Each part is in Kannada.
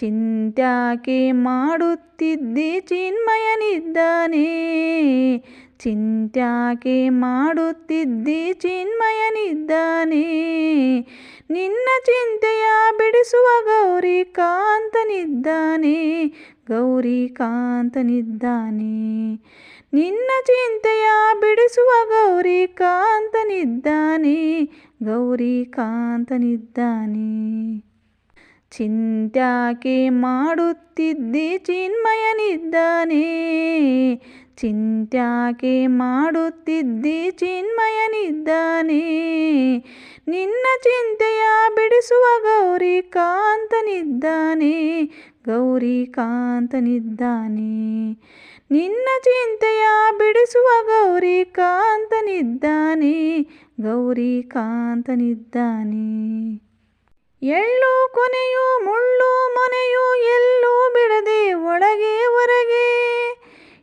ಚಿಂತ್ಯಾಕೆ ಮಾಡುತ್ತಿದ್ದಿ ಚಿನ್ಮಯನಿದ್ದಾನೆ. ಚಿಂತ್ಯಾಕೆ ಮಾಡುತ್ತಿದ್ದಿ ಚಿನ್ಮಯನಿದ್ದಾನೆ. ನಿನ್ನ ಚಿಂತೆಯ ಬಿಡಿಸುವ ಗೌರಿ ಕಾಂತನಿದ್ದಾನೆ ಗೌರಿ ಕಾಂತನಿದ್ದಾನೆ ನಿನ್ನ ಚಿಂತೆಯ ಬಿಡಿಸುವ ಗೌರಿ ಕಾಂತನಿದ್ದಾನೆ ಗೌರಿ ಕಾಂತನಿದ್ದಾನೆ ಚಿಂತ್ಯಾಕೆ ಮಾಡುತ್ತಿದ್ದಿ ಚಿನ್ಮಯನಿದ್ದಾನೆ. ಚಿಂತ್ಯಾಕೆ ಮಾಡುತ್ತಿದ್ದಿ ಚಿನ್ಮಯನಿದ್ದಾನೆ. ನಿನ್ನ ಚಿಂತೆಯ ಬಿಡಿಸುವ ಗೌರಿ ಕಾಂತನಿದ್ದಾನೆ ಗೌರಿ ಕಾಂತನಿದ್ದಾನೆ ನಿನ್ನ ಚಿಂತೆಯ ಬಿಡಿಸುವ ಗೌರಿ ಕಾಂತನಿದ್ದಾನೆ ಗೌರಿ ಕಾಂತನಿದ್ದಾನೆ ಎಳ್ಳು ಕೊನೆಯು, ಮುಳ್ಳು ಮೊನೆಯು, ಎಲ್ಲೂ ಬಿಡದೆ ಒಳಗೆ, ಹೊರಗೆ.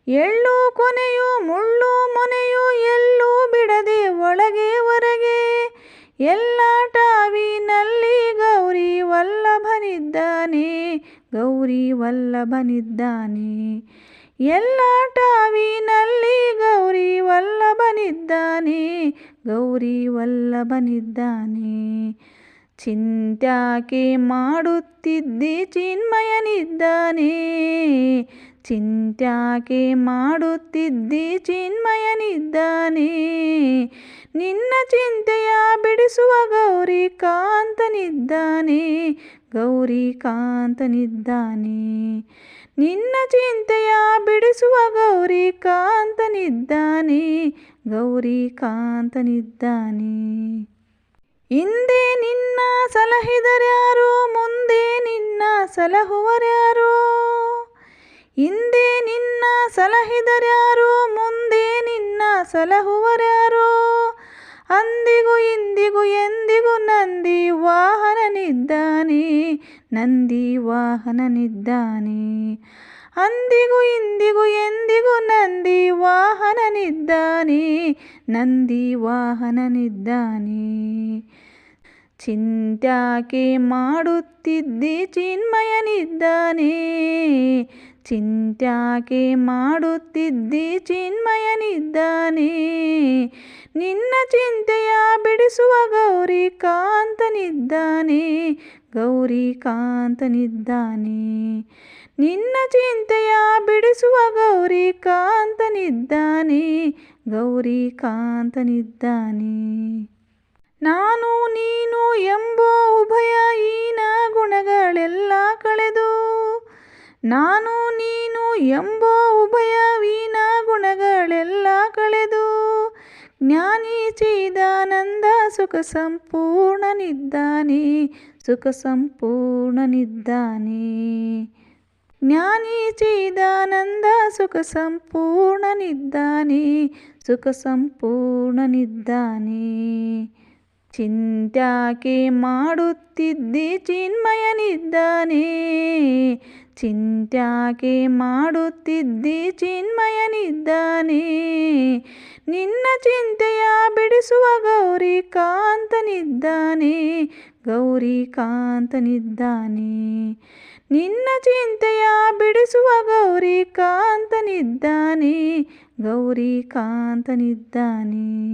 ಎಳ್ಳು ಕೊನೆಯು, ಮುಳ್ಳು ಮೊನೆಯು, ಎಲ್ಲೂ ಬಿಡದೆ ಒಳಗೆ, ಹೊರಗೆ. ಎಲ್ಲ ಟಾವಿನಲ್ಲಿ ಗೌರಿ ವಲ್ಲಭನಿದ್ದಾನೆ ಗೌರಿ ವಲ್ಲಭನಿದ್ದಾನೆ. ಎಲ್ಲ ಟಾವಿನಲ್ಲಿ ಗೌರಿ ವಲ್ಲಭನಿದ್ದಾನೆ ಗೌರಿ ವಲ್ಲಭನಿದ್ದಾನೆ. ಚಿಂತ್ಯಾಕೆ ಮಾಡುತ್ತಿದ್ದಿ ಚಿನ್ಮಯನಿದ್ದಾನೆ. ಚಿಂತ್ಯಾಕೆ ಮಾಡುತ್ತಿದ್ದಿ ಚಿನ್ಮಯನಿದ್ದಾನೆ. ನಿನ್ನ ಚಿಂತೆಯ ಬಿಡಿಸುವ ಗೌರಿ ಕಾಂತನಿದ್ದಾನೆ ಗೌರಿ ಕಾಂತನಿದ್ದಾನೆ ನಿನ್ನ ಚಿಂತೆಯ ಬಿಡಿಸುವ ಗೌರಿ ಕಾಂತನಿದ್ದಾನೆ ಗೌರಿ ಕಾಂತನಿದ್ದಾನೆ ಹಿಂದೆ ನಿನ್ನ ಸಲಹಿದರ್ಯಾರು ಮುಂದೆ ನಿನ್ನ ಸಲಹುವರ್ಯಾರು ಹಿಂದೆ ನಿನ್ನ ಸಲಹಿದರ್ಯಾರು ಮುಂದೆ ನಿನ್ನ ಸಲಹುವರ್ಯಾರು ಅಂದಿಗೂ ಇಂದಿಗೂ ಎಂದಿಗೂ ನಂದಿ ವಾಹನನಿದ್ದಾನೆ ನಂದಿ ವಾಹನನಿದ್ದಾನೆ. ಅಂದಿಗೂ ಇಂದಿಗೂ ಎಂದಿಗೂ ನಂದಿ ವಾಹನನಿದ್ದಾನೆ ನಂದಿ ವಾಹನನಿದ್ದಾನೆ. ಚಿಂತ್ಯಾಕೆ ಮಾಡುತ್ತಿದ್ದಿ ಚಿನ್ಮಯನಿದ್ದಾನೆ. ಚಿಂತ್ಯಾಕೆ ಮಾಡುತ್ತಿದ್ದಿ ಚಿನ್ಮಯನಿದ್ದಾನೆ. ನಿನ್ನ ಚಿಂತೆಯ ಬಿಡಿಸುವ ಗೌರಿ ಕಾಂತನಿದ್ದಾನೆ ಗೌರಿ ಕಾಂತನಿದ್ದಾನೆ ನಿನ್ನ ಚಿಂತೆಯ ಬಿಡಿಸುವ ಗೌರಿ ಕಾಂತನಿದ್ದಾನೆ ಗೌರಿ ಕಾಂತನಿದ್ದಾನೆ ನಾನು, ನೀನು ಎಂಬೋ ಉಭಯ ಈನ ಗುಣಗಳೆಲ್ಲ ಕಳೆದು, ನಾನು, ನೀನು ಎಂಬೋ ಉಭಯ ವೀನ ಗುಣಗಳೆಲ್ಲ ಕಳೆದು, ಜ್ಞಾನಿ ಚೀದಾನಂದ ಸುಖ ಸಂಪೂರ್ಣನಿದ್ದಾನೆ ಸುಖ ಸಂಪೂರ್ಣನಿದ್ದಾನೆ ಜ್ಞಾನಿ ಚೀದಾನಂದ ಸುಖ ಸಂಪೂರ್ಣನಿದ್ದಾನೆ ಸುಖ ಸಂಪೂರ್ಣನಿದ್ದಾನೆ ಚಿಂತ್ಯಾಕೆ ಮಾಡುತ್ತಿದ್ದಿ ಚಿನ್ಮಯನಿದ್ದಾನೆ. ಚಿಂತ್ಯಾಕೆ ಮಾಡುತ್ತಿದ್ದಿ ಚಿನ್ಮಯನಿದ್ದಾನೆ. ನಿನ್ನ ಚಿಂತೆಯ ಬಿಡಿಸುವ ಗೌರಿ ಕಾಂತನಿದ್ದಾನೆ ಗೌರಿ ಕಾಂತನಿದ್ದಾನೆ ನಿನ್ನ ಚಿಂತೆಯ ಬಿಡಿಸುವ ಗೌರಿ ಕಾಂತನಿದ್ದಾನೆ ಗೌರಿ ಕಾಂತನಿದ್ದಾನೆ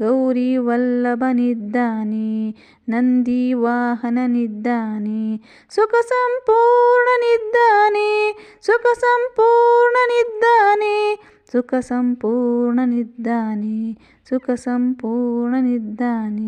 ಗೌರಿ ವಲ್ಲಭನಿದ್ದಾನೆ ನಂದಿ ವಾಹನನಿದ್ದಾನೆ ಸುಖ ಸಂಪೂರ್ಣನಿದ್ದಾನೆ ಸುಖ ಸಂಪೂರ್ಣನಿದ್ದಾನೆ ಸುಖ ಸಂಪೂರ್ಣನಿದ್ದಾನೆ ಸುಖ ಸಂಪೂರ್ಣನಿದ್ದಾನೆ